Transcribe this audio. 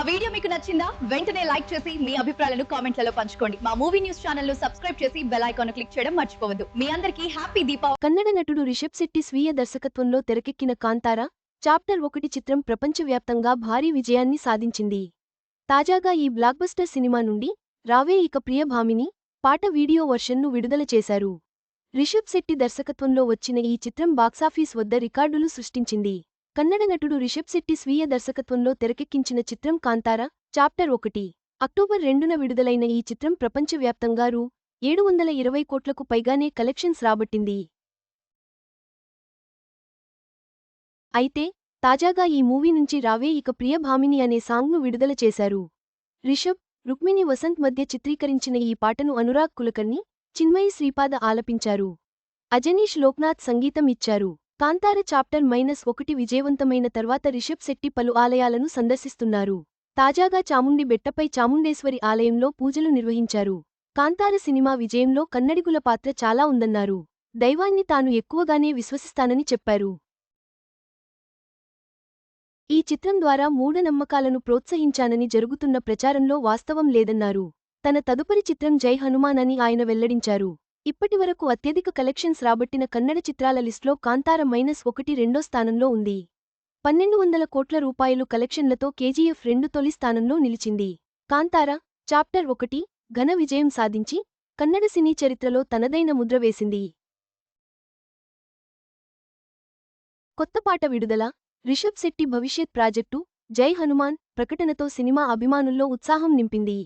మా వీడియో మీకు నచ్చిందా? వెంటనే లైక్ చేసి మీ అభిప్రాయాలను కామెంట్లలో పంచుకోండి. మా మూవీ న్యూస్ ఛానల్ను సబ్స్క్రైబ్ చేసి బెల్ ఐకాన్ క్లిక్ చేయడం మర్చిపోవద్దు. మీ అందరికీ హ్యాపీ దీపావళి. కన్నడ నటుడు రిషబ్ శెట్టి స్వీయ దర్శకత్వంలో తెరకెక్కిన కాంతారా చాప్టర్ ఒకటి చిత్రం ప్రపంచవ్యాప్తంగా భారీ విజయాన్ని సాధించింది. తాజాగా ఈ బ్లాక్బస్టర్ సినిమా నుండి రావే ఇక ప్రియభామిని పాట వీడియో వర్షన్ను విడుదల చేశారు. రిషబ్ శెట్టి దర్శకత్వంలో వచ్చిన ఈ చిత్రం బాక్సాఫీస్ వద్ద రికార్డులు సృష్టించింది. కన్నడ నటుడు రిషబ్ శెట్టి స్వీయ దర్శకత్వంలో తెరకెక్కించిన చిత్రం కాంతార చాప్టర్ ఒకటి. అక్టోబర్ రెండున విడుదలైన ఈ చిత్రం ప్రపంచవ్యాప్తంగా రూ. ఏడు వందల ఇరవై కోట్లకు పైగానే కలెక్షన్స్ రాబట్టింది. అయితే తాజాగా ఈ మూవీ నుంచి రావే ఇక ప్రియభామిని అనే సాంగ్ను విడుదల చేశారు. రిషబ్ రుక్మిణి వసంత్ మధ్య చిత్రీకరించిన ఈ పాటను అనురాగ్ కులకర్ణి చిన్మయి శ్రీపాద ఆలపించారు. అజనీష్ లోక్నాథ్ సంగీతం ఇచ్చారు. కాంతార చాప్టర్ మైనస్ ఒకటి విజయవంతమైన తర్వాత రిషబ్ శెట్టి పలు ఆలయాలను సందర్శిస్తున్నారు. తాజాగా చాముండి బెట్టపై చాముండేశ్వరి ఆలయంలో పూజలు నిర్వహించారు. కాంతార సినిమా విజయంలో కన్నడిగుల పాత్ర చాలా ఉందన్నారు. దైవాన్ని తాను ఎక్కువగానే విశ్వసిస్తానని చెప్పారు. ఈ చిత్రం ద్వారా మూఢనమ్మకాలను ప్రోత్సహించానని జరుగుతున్న ప్రచారంలో వాస్తవం లేదన్నారు. తన తదుపరి చిత్రం జై హనుమాన్ అని ఆయన వెల్లడించారు. ఇప్పటివరకు అత్యధిక కలెక్షన్స్ రాబట్టిన కన్నడ చిత్రాల లిస్ట్లో కాంతార మైనస్ ఒకటి రెండో స్థానంలో ఉంది. పన్నెండు వందల కోట్ల రూపాయలు కలెక్షన్లతో కేజీఎఫ్ రెండు తొలి స్థానంలో నిలిచింది. కాంతార చాప్టర్ ఒకటి ఘన విజయం సాధించి కన్నడ సినీ చరిత్రలో తనదైన ముద్ర వేసింది. కొత్త పాట విడుదల రిషబ్ శెట్టి భవిష్యత్ ప్రాజెక్టు జై హనుమాన్ ప్రకటనతో సినిమా అభిమానుల్లో ఉత్సాహం నింపింది.